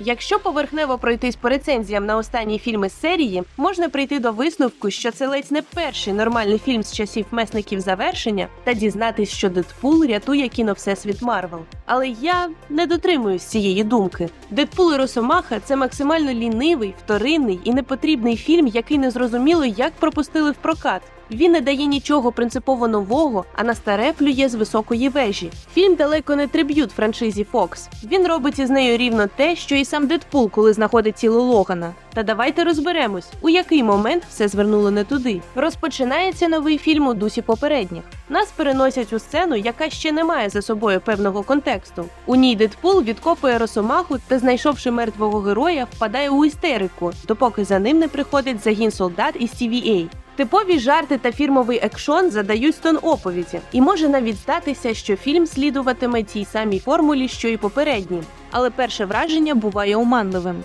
Якщо поверхнево пройтись по рецензіям на останні фільми з серії, можна прийти до висновку, що це ледь не перший нормальний фільм з часів месників завершення, та дізнатись, що Дедпул рятує кіно Всесвіт Марвел. Але я не дотримуюсь цієї думки. Дедпул і Росомаха це максимально лінивий, вторинний і непотрібний фільм, який незрозуміло як пропустили в прокат. Він не дає нічого принципово нового, а на старе плює з високої вежі. Фільм далеко не триб'ют франшизі Fox. Він робить із нею рівно те, що і сам Дедпул, коли знаходить тіло Логана. Та давайте розберемось, у який момент все звернуло не туди. Розпочинається новий фільм у дусі попередніх. Нас переносять у сцену, яка ще не має за собою певного контексту. У ній Дедпул відкопує росомаху та, знайшовши мертвого героя, впадає у істерику, допоки за ним не приходить загін солдат із TVA. Типові жарти та фірмовий екшон задають тон оповіді, і може навіть здатися, що фільм слідуватиме тій самій формулі, що й попередній. Але перше враження буває оманливим.